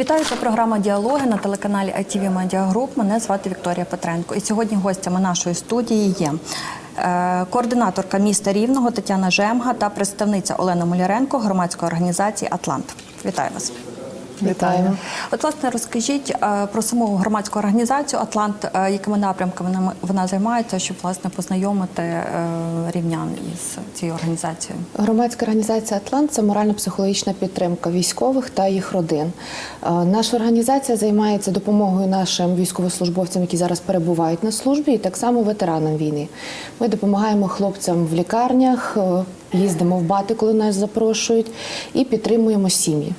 Вітаю, це програма Діалоги на телеканалі ITV Media Group. Мене звати Вікторія Петренко. І сьогодні гостями нашої студії є е, координаторка міста Рівного Тетяна Жемга та представниця Олена Муляренко громадської організації Атлант. Вітаю вас. Вітаємо. От, власне, розкажіть е, про саму громадську організацію Атлант, е, якими напрямками вона, займається, щоб власне познайомити е, рівнян із цією організацією. Громадська організація Атлант це морально-психологічна підтримка військових та їх родин. Наша організація займається допомогою нашим військовослужбовцям, які зараз перебувають на службі, і так само ветеранам війни. Ми допомагаємо хлопцям в лікарнях, їздимо в бати, коли нас запрошують, і підтримуємо сім'ї.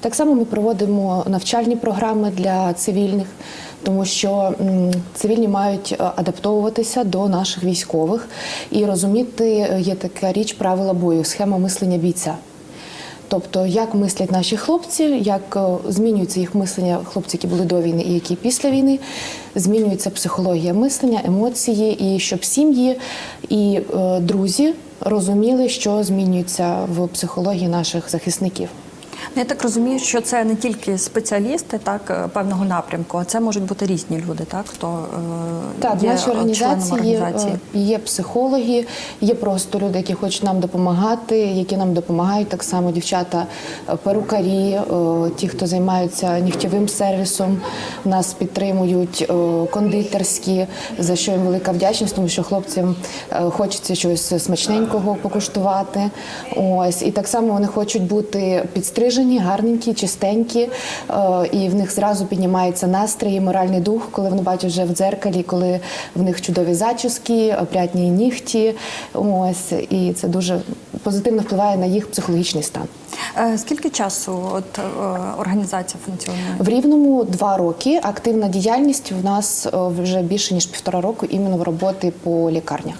Так само ми проводимо навчальні програми для цивільних, тому що цивільні мають е, адаптовуватися до наших військових і розуміти е, є така річ правила бою, схема мислення бійця. Тобто, як мислять наші хлопці, як е, змінюється їх мислення хлопці, які були до війни і які після війни, змінюється психологія мислення, емоції, і щоб сім'ї і друзі розуміли, що змінюється в психології наших захисників. Я так розумію, що це не тільки спеціалісти так е, певного напрямку, а це можуть бути різні люди, так хто е, Так, в є нашій членом організації, організації. е, є психологи, є просто люди, які хочуть нам допомагати, які нам допомагають. Так само дівчата, перукарі, ті, хто займаються нігтєвим сервісом, нас підтримують кондитерські, за що їм велика вдячність, тому що хлопцям хочеться щось смачненького покуштувати. Ось і так само вони хочуть бути підстрижені, гарненькі, чистенькі, е, і в них зразу піднімається настрій, моральний дух, коли вони бачать вже в дзеркалі, коли в них чудові зачіски, опрятні нігті. Ось і це дуже позитивно впливає на їх психологічний стан. Е, Скільки часу от е, організація функціонує? В рівному два роки. Активна діяльність в нас вже більше ніж півтора року іменно в роботи по лікарнях.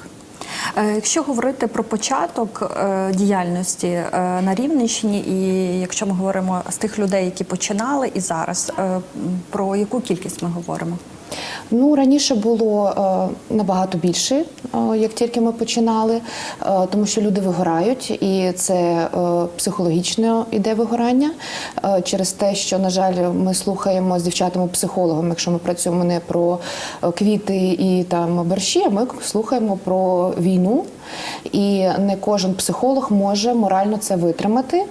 Е, Якщо говорити про початок е, діяльності е, на Рівненщині, і якщо ми говоримо з тих людей, які починали, і зараз про яку кількість ми говоримо? Ну раніше було е, набагато більше, е, як тільки ми починали, е, тому що люди вигорають, і це психологічне іде вигорання через те, що на жаль, ми слухаємо з дівчатами психологами, якщо ми працюємо не про квіти і там борщі, а ми слухаємо про війну. І не кожен психолог може морально це витримати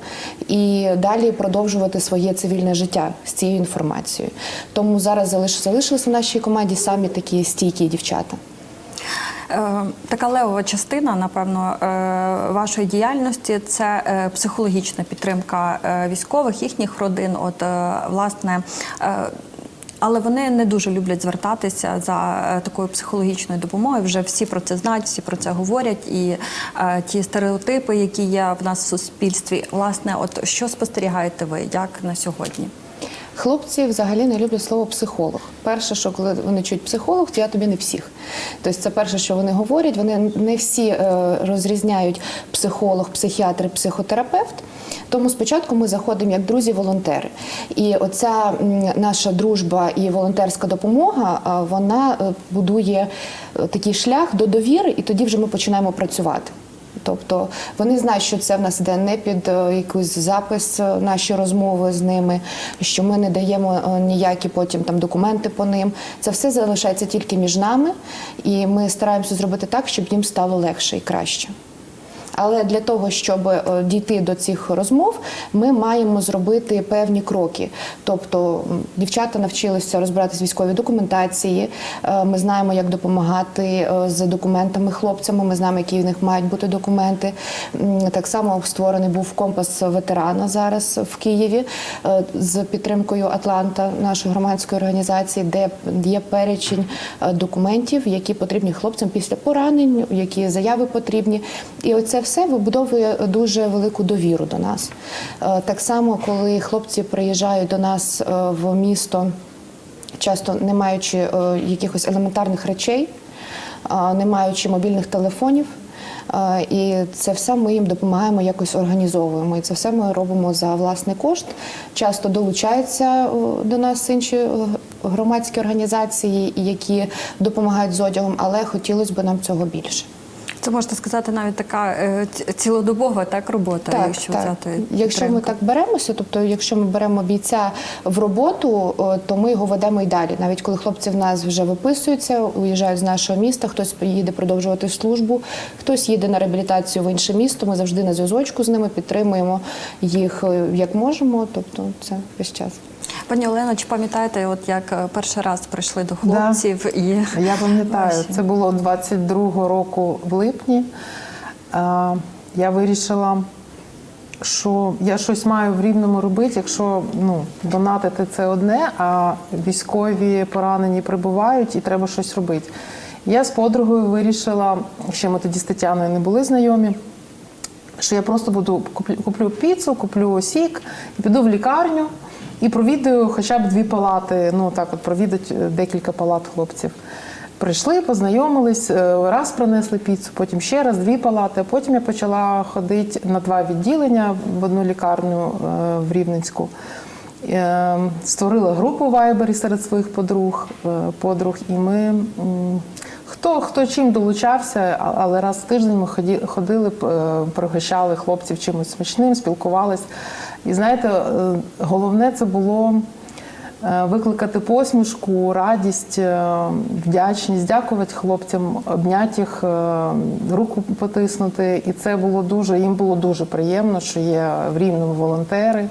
і далі продовжувати своє цивільне життя з цією інформацією. Тому зараз залишилися в нашій команді самі такі стійкі дівчата. Е, Така левова частина, напевно, е, вашої діяльності це е, психологічна підтримка військових, їхніх родин. От власне. Але вони не дуже люблять звертатися за такою психологічною допомогою. Вже всі про це знають, всі про це говорять. І е, ті стереотипи, які є в нас в суспільстві, власне, от що спостерігаєте ви як на сьогодні? Хлопці взагалі не люблять слово психолог. Перше, що коли вони чують психолог, то я тобі не псих. Тобто це перше, що вони говорять. Вони не всі е, розрізняють психолог, психіатр, психотерапевт. Тому спочатку ми заходимо як друзі-волонтери. І оця наша дружба і волонтерська допомога, а, вона е, будує е, такий шлях до довіри, і тоді вже ми починаємо працювати. Тобто вони знають, що це в нас іде не під е, якийсь запис е, наші розмови з ними, що ми не даємо е, ніякі потім там документи по ним. Це все залишається тільки між нами, і ми стараємося зробити так, щоб їм стало легше і краще. Але для того, щоб е, дійти до цих розмов, ми маємо зробити певні кроки. Тобто дівчата навчилися розбиратися в військовій документації. е, Ми знаємо, як допомагати е, з документами хлопцями. Ми знаємо, які в них мають бути документи. Так само створений був компас ветерана зараз в Києві з підтримкою Атланта, нашої громадської організації, де є перечень документів, які потрібні хлопцям після поранень, які заяви потрібні. І оце все вибудовує дуже велику довіру до нас. Е, Так само, коли хлопці приїжджають до нас е, в місто, часто не маючи е, якихось елементарних речей, не маючи мобільних телефонів. І це все ми їм допомагаємо якось організовуємо. І це все ми робимо за власний кошт. Часто долучаються до нас інші громадські організації, які допомагають з одягом, але хотілося б нам цього більше. Це можна сказати навіть така е, цілодобова так робота, якщо взяти Якщо ми так беремося, тобто, якщо ми беремо бійця в роботу, то ми його ведемо і далі. Навіть коли хлопці в нас вже виписуються, уїжджають з нашого міста, хтось їде продовжувати службу, хтось їде на реабілітацію в інше місто. Ми завжди на зв'язочку з ними підтримуємо їх е, як можемо. Тобто, це весь час. Пані Олено, чи пам'ятаєте, от як е, перший раз прийшли до Да. хлопців і Я пам'ятаю, це було 22-го року в липні. Я вирішила, що я щось маю в рівному робити, якщо ну, донатити це одне, а військові поранені прибувають і треба щось робити. Я з подругою вирішила, ще ми тоді з Тетяною не були знайомі. Що я просто буду куплю, куплю піцу, куплю сік і піду в лікарню і провідаю хоча б дві палати. Ну так, от провідать е, декілька палат хлопців. Прийшли, познайомились, е, раз принесли піцу, потім ще раз дві палати. А потім я почала ходити на два відділення в одну лікарню е, в Рівненську. Створила групу Вайбері серед своїх подруг, подруг, і ми хто, хто чим долучався, але раз в тиждень ми ходили, пригощали хлопців чимось смачним, спілкувались. І знаєте, е, головне це було е, викликати посмішку, радість, е, вдячність, дякувати хлопцям, обняти їх, руку потиснути. І це було дуже, їм було дуже приємно, що є в рівному волонтери,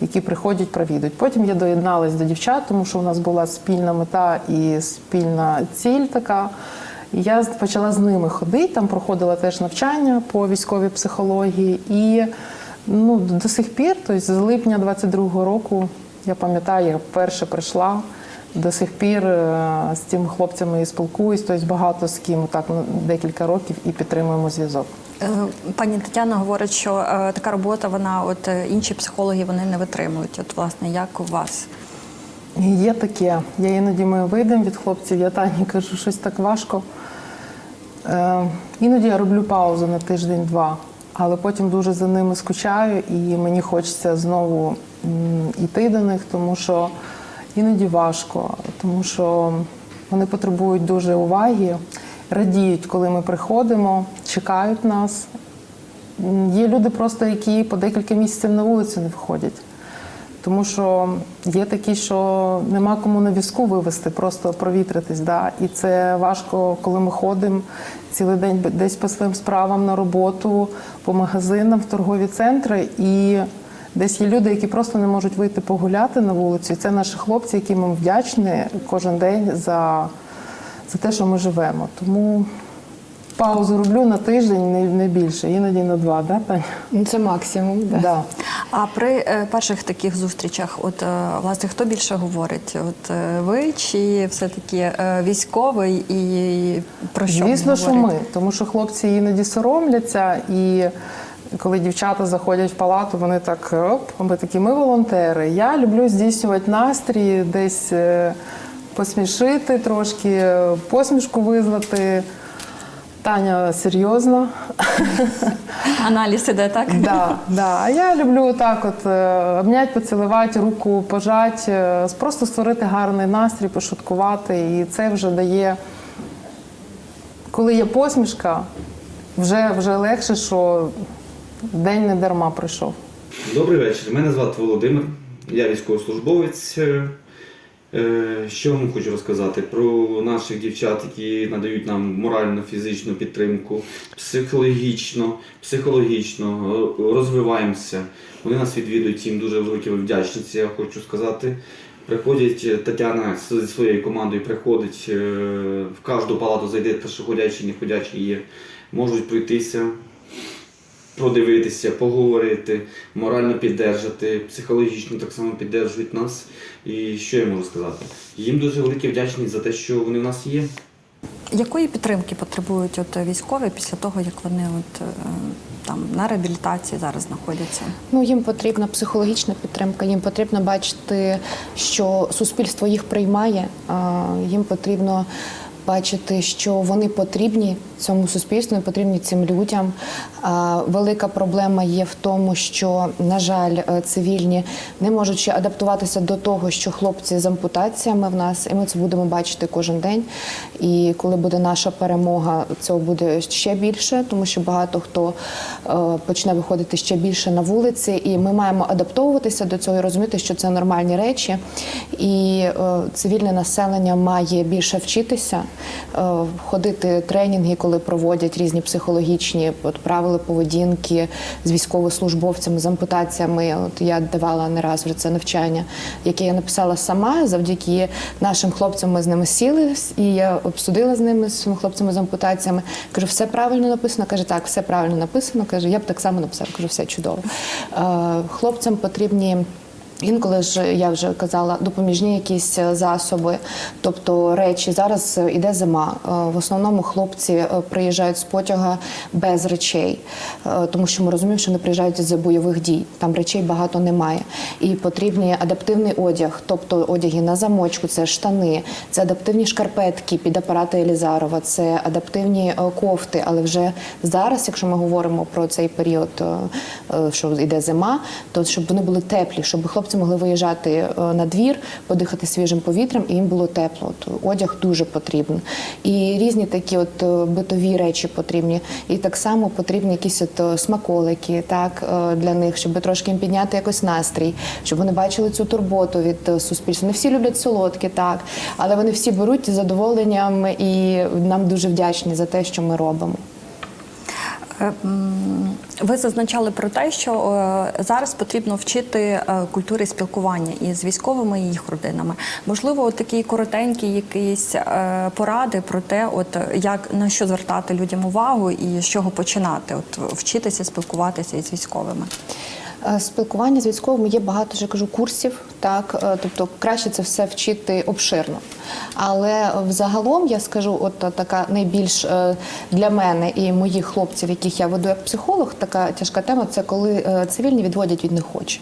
які приходять, провідують. Потім я доєдналась до дівчат, тому що у нас була спільна мета і спільна ціль така. І я почала з ними ходити, там проходила теж навчання по військовій психології. І ну, до сих пір, тобто з липня 22-го року, я пам'ятаю, я вперше прийшла. До сих пір е, з цими хлопцями і спілкуюсь, тобто багато з ким так ну, декілька років і підтримуємо зв'язок. Е, Пані Тетяна говорить, що е, така робота, вона от інші психологи вони не витримують. От власне, як у вас? Є таке. Я іноді ми вийдемо від хлопців, я Тані кажу, щось так важко. Іноді я роблю паузу на тиждень-два, але потім дуже за ними скучаю, і мені хочеться знову йти до них, тому що іноді важко, тому що вони потребують дуже уваги, радіють, коли ми приходимо, чекають нас. Є люди просто, які по декілька місяців на вулицю не виходять. Тому що є такі, що нема кому на візку вивезти, просто провітритись. Да? І це важко, коли ми ходимо цілий день десь по своїм справам на роботу, по магазинам, в торгові центри. І десь є люди, які просто не можуть вийти погуляти на вулицю. Це наші хлопці, яким ми вдячні кожен день за, за те, що ми живемо. Тому паузу роблю на тиждень, не, не більше, іноді на два, да, Таня? Ну, Це максимум. Да. Да. А при е, перших таких зустрічах, от е, власне, хто більше говорить? От е, ви чи все-таки е, військовий і про що Звісно, що ми, тому що хлопці іноді соромляться, і коли дівчата заходять в палату, вони так оп, ми такі, ми волонтери. Я люблю здійснювати настрій, десь е, посмішити трошки, посмішку визвати. Таня серйозно. Аналіз іде, так? Да, да. А я люблю так от е, обняти, поцілувати, руку пожати, е, просто створити гарний настрій, пошуткувати. І це вже дає, коли є посмішка, вже, вже легше, що день не дарма прийшов. Добрий вечір. Мене звати Володимир. Я військовослужбовець. Е, Що вам хочу розказати про наших дівчат, які надають нам моральну, фізичну підтримку, психологічно, психологічно е, розвиваємося. Вони нас відвідують, їм дуже велике вдячність, я хочу сказати. Приходять е, Тетяна зі своєю командою приходить в кожну палату зайде, що ходячі, не ходячі є, можуть пройтися, продивитися, поговорити, морально піддержати, психологічно так само піддержують нас. І що я можу сказати? Їм дуже велика вдячність за те, що вони в нас є. Якої підтримки потребують от військові після того, як вони от е, там на реабілітації зараз знаходяться? Ну, їм потрібна психологічна підтримка, їм потрібно бачити, що суспільство їх приймає, їм потрібно бачити, що вони потрібні цьому суспільству, ми потрібні цим людям. Велика проблема є в тому, що, на жаль, е, цивільні не можуть ще адаптуватися до того, що хлопці з ампутаціями в нас, і ми це будемо бачити кожен день. І коли буде наша перемога, цього буде ще більше, тому що багато хто е, почне виходити ще більше на вулиці, і ми маємо адаптовуватися до цього і розуміти, що це нормальні речі. І е, цивільне населення має більше вчитися, ходити тренінги, коли проводять різні психологічні от, правила поведінки з військовослужбовцями, з ампутаціями. От я давала не раз вже це навчання, яке я написала сама. Завдяки нашим хлопцям ми з ними сіли, і я обсудила з ними з цими хлопцями з ампутаціями. Кажу, все правильно написано. Каже, так, все правильно написано. Каже, я б так само написала. Кажу, все чудово. Е, Хлопцям потрібні. Інколи ж я вже казала допоміжні якісь е, засоби, тобто речі. Зараз е, іде зима. Е, В основному хлопці приїжджають з потяга без речей, тому що ми розуміємо, що вони приїжджають з бойових дій. Там речей багато немає. І потрібний адаптивний одяг, тобто одяги на замочку, це штани, це адаптивні шкарпетки під апарати Елізарова, це адаптивні кофти. Але вже зараз, якщо ми говоримо про цей період, що йде зима, то щоб вони були теплі, щоб хлопці могли виїжджати е, на двір, подихати свіжим повітрям, і їм було тепло. От одяг дуже потрібен. І різні такі от е, битові речі потрібні. І так само потрібні якісь от е, смаколики, так для них, щоб трошки їм підняти якось настрій, щоб вони бачили цю турботу від суспільства. Не всі люблять солодкі, так, але вони всі беруть із задоволенням і нам дуже вдячні за те, що ми робимо. Е, Ви зазначали про те, що е, зараз потрібно вчити культури культурі спілкування із військовими і їх родинами. Можливо, такі коротенькі якісь е, поради про те, от е, як на що звертати людям увагу і з чого починати, от вчитися спілкуватися із військовими. Е, Спілкування з військовими є багато вже кажу курсів, так е, тобто краще це все вчити обширно. Але взагалом я скажу, от така найбільш е, для мене і моїх хлопців, яких я веду як психолог, така тяжка тема це коли цивільні відводять від них очі.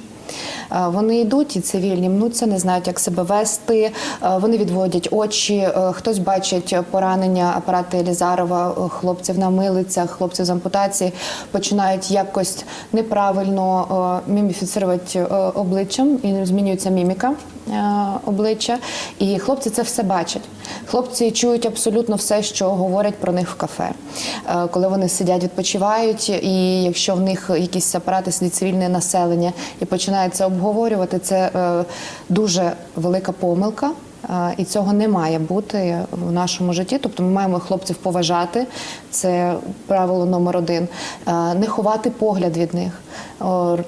Е, Вони йдуть і цивільні мнуться, не знають, як себе вести. е, Вони відводять очі. е, Хтось бачить поранення апарати Елізарова, хлопців на милицях, хлопців з ампутації, починають якось неправильно міміфіцирувати обличчям і змінюється міміка обличчя. І хлопці це все бачать. Хлопці чують абсолютно все, що говорять про них в кафе. Е, Коли вони сидять, відпочивають, і якщо в них якісь апарати сидить цивільне населення і починається обговорювати, це е, дуже велика помилка. І цього не має бути в нашому житті. Тобто ми маємо хлопців поважати. Це правило номер один. Не ховати погляд від них.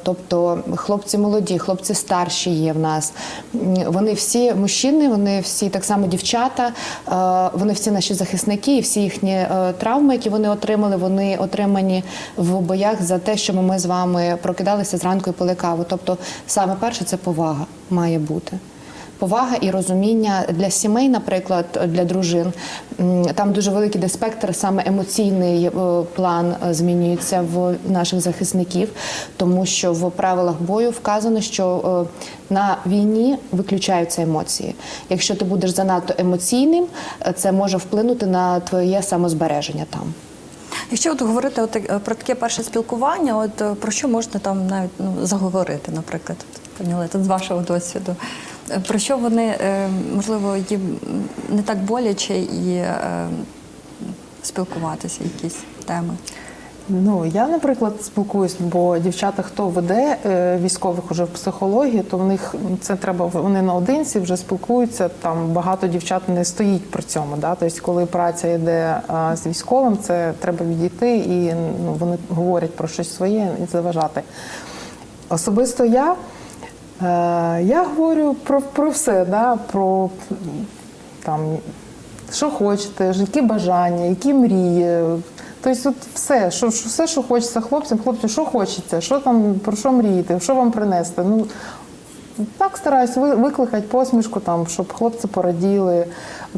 Тобто хлопці молоді, хлопці старші є в нас. Вони всі мужчини, вони всі так само дівчата, вони всі наші захисники, і всі їхні е, травми, які вони отримали, вони отримані в боях за те, що ми з вами прокидалися зранку і пили каву. Тобто, саме перше це повага має бути. Повага і розуміння для сімей, наприклад, для дружин. Там дуже великий де спектр, саме емоційний е, план е, змінюється в наших захисників, тому що в правилах бою вказано, що е, на війні виключаються емоції. Якщо ти будеш занадто емоційним, це може вплинути на твоє самозбереження там. Якщо от говорити от, про таке перше спілкування, от про що можна там навіть ну, заговорити, наприклад, пані Олето, з вашого досвіду? Про що вони, е, можливо, їм не так боляче і е, спілкуватися, якісь теми? Ну я, наприклад, спілкуюсь, бо дівчата, хто веде е, військових уже в психології, то в них це треба вони наодинці вже спілкуються. Там багато дівчат не стоїть при цьому. Да? Тобто, коли праця йде з військовим, це треба відійти і ну, вони говорять про щось своє і заважати. Особисто я. Е, Я говорю про, про все, да? про там, що хочете, які бажання, які мрії. Тобто от все, що, що, все, що хочеться хлопцям, хлопці, що хочеться, що там, про що мрієте, що вам принести. Ну, так стараюсь ви- викликати посмішку, там, щоб хлопці пораділи.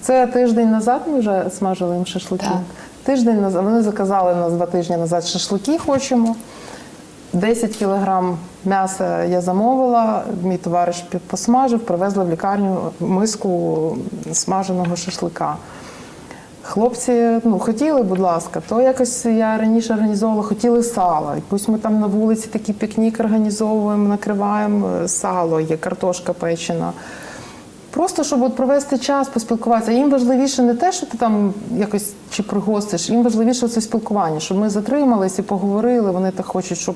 Це тиждень назад ми вже смажили їм шашлики. Так. Тиждень назад вони заказали нас два тижні назад шашлики хочемо. 10 кілограм м'яса я замовила, мій товариш посмажив, привезли в лікарню миску смаженого шашлика. Хлопці ну, хотіли, будь ласка, то якось я раніше організовувала, хотіли сало. Якусь ми там на вулиці такий пікнік організовуємо, накриваємо е, сало, є картошка печена. Просто щоб от провести час, поспілкуватися. Їм важливіше не те, що ти там якось чи пригостиш, їм важливіше це спілкування, щоб ми затримались і поговорили. Вони так хочуть, щоб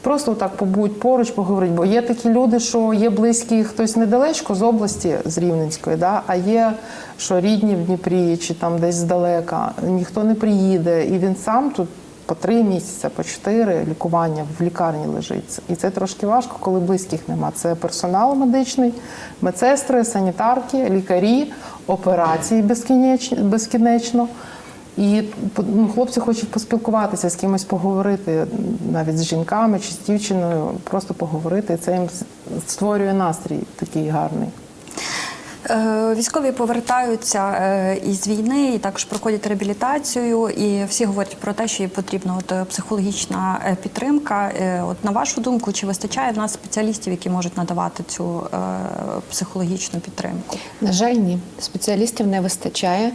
просто так побудь поруч, поговорити. Бо є такі люди, що є близькі хтось недалечко з області, з Рівненської, да? а є, що рідні в Дніпрі чи там десь здалека, ніхто не приїде, і він сам тут. По три місяці, по чотири лікування в лікарні лежить. І це трошки важко, коли близьких нема. Це персонал медичний, медсестри, санітарки, лікарі, операції безкінечно. безкінечно. І ну, хлопці хочуть поспілкуватися з кимось, поговорити, навіть з жінками чи з дівчиною, просто поговорити. Це їм створює настрій такий гарний. Е, Військові повертаються е, із війни і також проходять реабілітацію, і всі говорять про те, що їм потрібна от психологічна е, підтримка. От на вашу думку, чи вистачає в нас спеціалістів, які можуть надавати цю психологічну підтримку? На жаль, ні. Спеціалістів не вистачає.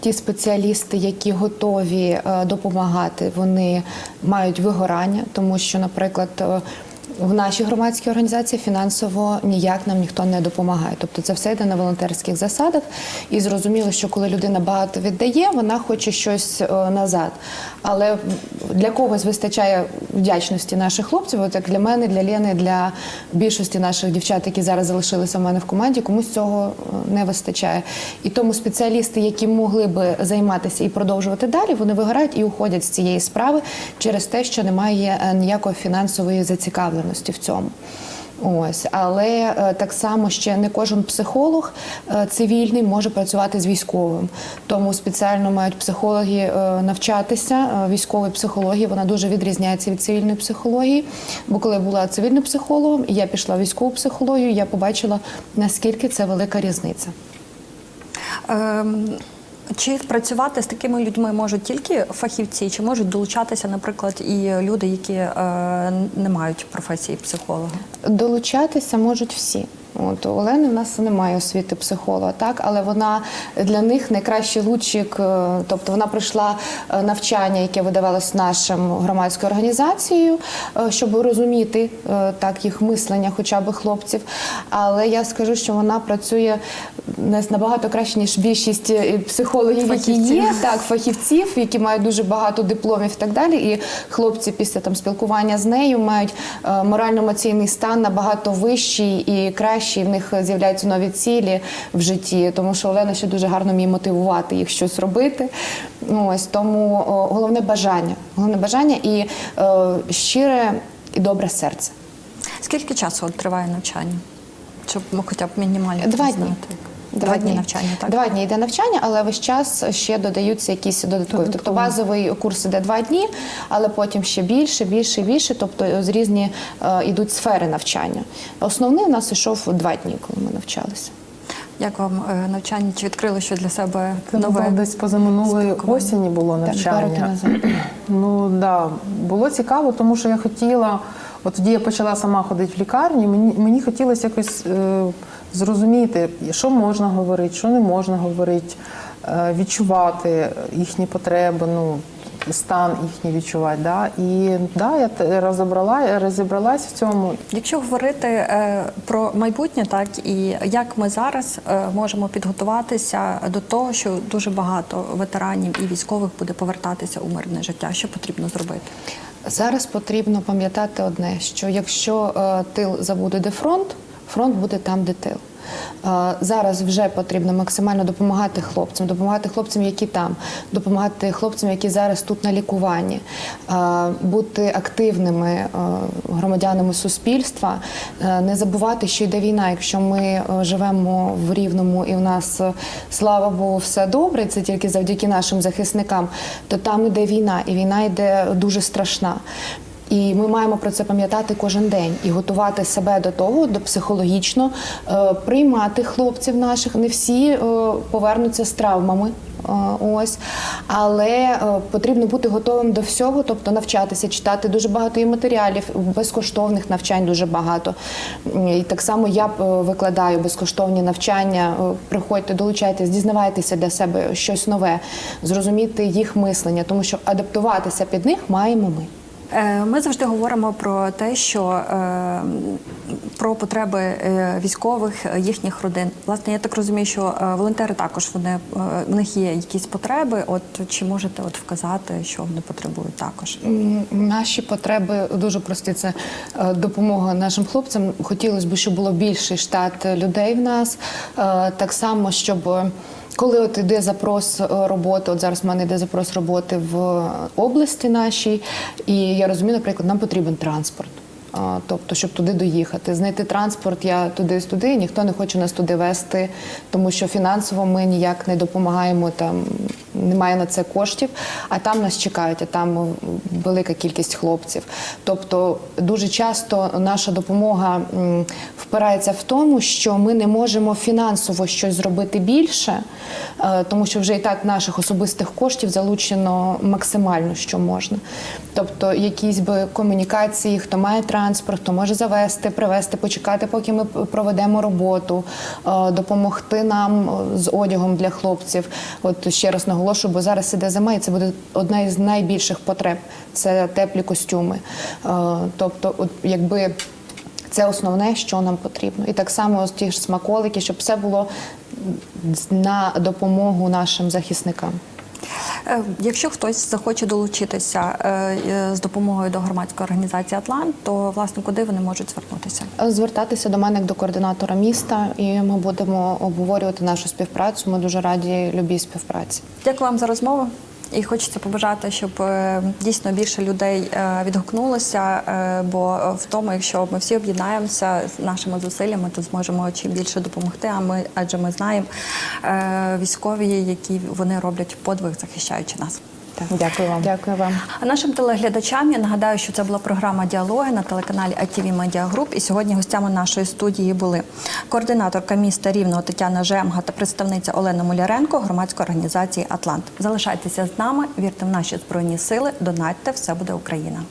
Ті спеціалісти, які готові допомагати, вони мають вигорання, тому що, наприклад, в нашій громадській організації фінансово ніяк нам ніхто не допомагає. Тобто це все йде на волонтерських засадах. І зрозуміло, що коли людина багато віддає, вона хоче щось е, назад. Але для когось вистачає вдячності наших хлопців. От як для мене, для Лени, для більшості наших дівчат, які зараз залишилися в мене в команді, комусь цього е, не вистачає. І тому спеціалісти, які могли би займатися і продовжувати далі, вони вигорають і уходять з цієї справи через те, що немає е, ніякої фінансової зацікавленості в цьому. Ось, але е, так само ще не кожен психолог е, цивільний може працювати з військовим. Тому спеціально мають психологи е, навчатися. Військової психології вона дуже відрізняється від цивільної психології. Бо коли я була цивільним психологом я пішла в військову психологію, я побачила наскільки це велика різниця. Чи працювати з такими людьми можуть тільки фахівці, чи можуть долучатися, наприклад, і люди, які е, не мають професії психолога? Долучатися можуть всі. От у Олени в нас немає освіти психолога, так але вона для них найкращий лучик. е, Тобто вона пройшла е, навчання, яке видавалось нашим громадською організацією, е, щоб розуміти так їх мислення, хоча б хлопців. Але я скажу, що вона працює не набагато краще ніж більшість психологів, які Фахівців. є так, фахівців, які мають дуже багато дипломів і так далі. І хлопці після там спілкування з нею мають морально-емоційний стан набагато вищий і кращий. В них з'являються нові цілі в житті, тому що Олена ще дуже гарно вміє мотивувати їх щось робити. Ось тому головне бажання, головне бажання і е, щире і добре серце. Скільки часу триває навчання? Щоб ми хоча б мінімально Два дні. знати. Два, дні навчання, так? Два дні йде навчання, але весь час ще додаються якісь додаткові. Тобто базовий курс іде два дні, але потім ще більше, більше, більше. Тобто з різні е, йдуть сфери навчання. Основний у нас ішов два дні, коли ми навчалися. Як вам е, навчання? Чи відкрили що для себе Це нове? було десь позаминулої осені було Так, навчання. назад. Ну да, було цікаво, тому що я хотіла. От тоді я почала сама ходити в лікарню. Мені мені хотілося якось е, зрозуміти, що можна говорити, що не можна говорити, е, відчувати їхні потреби, ну стан їхній відчувати. Да? І да, я те- розібрала, розібралась в цьому. Якщо говорити е, про майбутнє, так і як ми зараз е, можемо підготуватися до того, що дуже багато ветеранів і військових буде повертатися у мирне життя, що потрібно зробити? Зараз потрібно пам'ятати одне: що якщо е, тил забуде, де фронт, фронт буде там, де тил. Зараз вже потрібно максимально допомагати хлопцям, допомагати хлопцям, які там, допомагати хлопцям, які зараз тут на лікуванні, бути активними громадянами суспільства, не забувати, що йде війна. Якщо ми е, живемо в рівному і в нас, е, слава Богу, все добре, це тільки завдяки нашим захисникам, то там іде війна, і війна йде дуже страшна. І ми маємо про це пам'ятати кожен день і готувати себе до того, до психологічно е, приймати хлопців наших. Не всі е, повернуться з травмами. Е, Ось, але е, потрібно бути готовим до всього, тобто навчатися, читати дуже багато і матеріалів, безкоштовних навчань дуже багато. І так само я е, викладаю безкоштовні навчання. Приходьте, долучайтесь, дізнавайтеся для себе щось нове, зрозуміти їх мислення, тому що адаптуватися під них маємо ми. Е, Ми завжди говоримо про те, що е, про потреби е, військових, їхніх родин. Власне, я так розумію, що волонтери також вони в них є якісь потреби. От чи можете от вказати, що вони потребують також? Наші потреби дуже прості. Це допомога нашим хлопцям. Хотілося б, щоб було більший штат людей в нас. Так само, щоб коли от іде запрос е, роботи, от зараз в мене йде запрос роботи в області нашій, і я розумію, наприклад, нам потрібен транспорт. Тобто, щоб туди доїхати, знайти транспорт, я туди туди, ніхто не хоче нас туди вести, тому що фінансово ми ніяк не допомагаємо там. Немає на це коштів, а там нас чекають, а там велика кількість хлопців. Тобто дуже часто наша допомога впирається в тому, що ми не можемо фінансово щось зробити більше, е, тому що вже і так наших особистих коштів залучено максимально, що можна. Тобто, якісь би комунікації, хто має транспорт, хто може завести, привезти, почекати, поки ми проведемо роботу, е, допомогти нам е, з одягом для хлопців. От ще раз наголошую, бо зараз іде зима, і це буде одна із найбільших потреб це теплі костюми. Е, Тобто, якби. Це основне, що нам потрібно. І так само ті ж смаколики, щоб все було на допомогу нашим захисникам. Е, Якщо хтось захоче долучитися е, е, з допомогою до громадської організації Атлант, то власне куди вони можуть звернутися? Звертатися до мене як до координатора міста, і ми будемо обговорювати нашу співпрацю. Ми дуже раді любій співпраці. Дякую вам за розмову. І хочеться побажати, щоб е, дійсно більше людей е, відгукнулося. е, Бо в тому, якщо ми всі об'єднаємося з нашими зусиллями, то зможемо чим більше допомогти. А ми, адже ми знаємо військові, які вони роблять подвиг, захищаючи нас. Так, дякую вам. Дякую вам. А нашим телеглядачам я нагадаю, що це була програма Діалоги на телеканалі ITV Media Group. І сьогодні гостями нашої студії були координаторка міста Рівного Тетяна Жемга та представниця Олена Муляренко громадської організації Атлант. Залишайтеся з нами, вірте в наші збройні сили, донатьте, все буде Україна.